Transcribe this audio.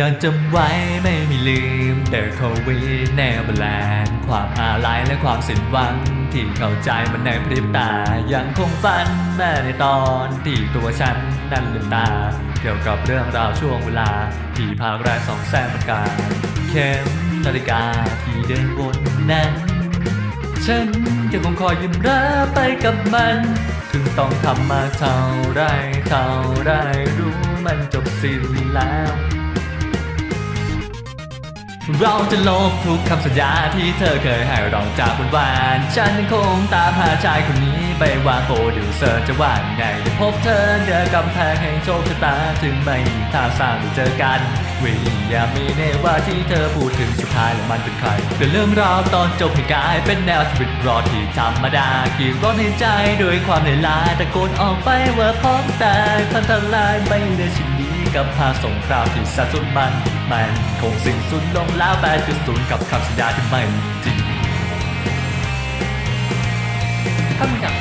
ยังจำไว้ไม่มีลืมเดอะโควิดแนวบแลนความอาลัยและความสิ้นหวัง ที่เข้าใจมันในพริบตา ยังคงฝันแม่ในตอนที่ตัวฉันนั้นลืมตา เกี่ยวกับเรื่องราวช่วงเวลา ที่ภาคแรกสองแสนประกาศ เข็มนาฬิกาที่เดินวนนั้น ฉันยังคงคอยยิ้มรับไปกับมัน ถึงต้องทำมาเท่าไรเท่าไรรู้มันจบสิ้นแล้ว เราจะลบทุกคำสัญญาที่เธอเคยให้เราจากวันวานฉันยังคงตามหาชายคนนี้ไปวาโปรดิวเซอร์จะว่าไงได้พบเธอเจอกำแพงแห่งโชคชะตาถึงไม่มีทางสร้างได้เจอกันวิยามีเนว่าที่เธอพูดถึงสุดท้ายแล้วมันเป็นใครเป็นเรื่องราวตอนจบให้กลายเป็นแนวชีวิตรอที่ธรรมดากี่ร้อนในใจด้วยความเหนื่อยล้าตะโกนออกไปว่าพร้อมแต่พันทลายไม่เหลือชิ้นดี กับภาสงครามที่สะสุดมันมันคงสิ้นสุดลงแล้วแปดจุดศูนย์กับคำสัญญาที่ไม่จริงถ้ามึงอยาก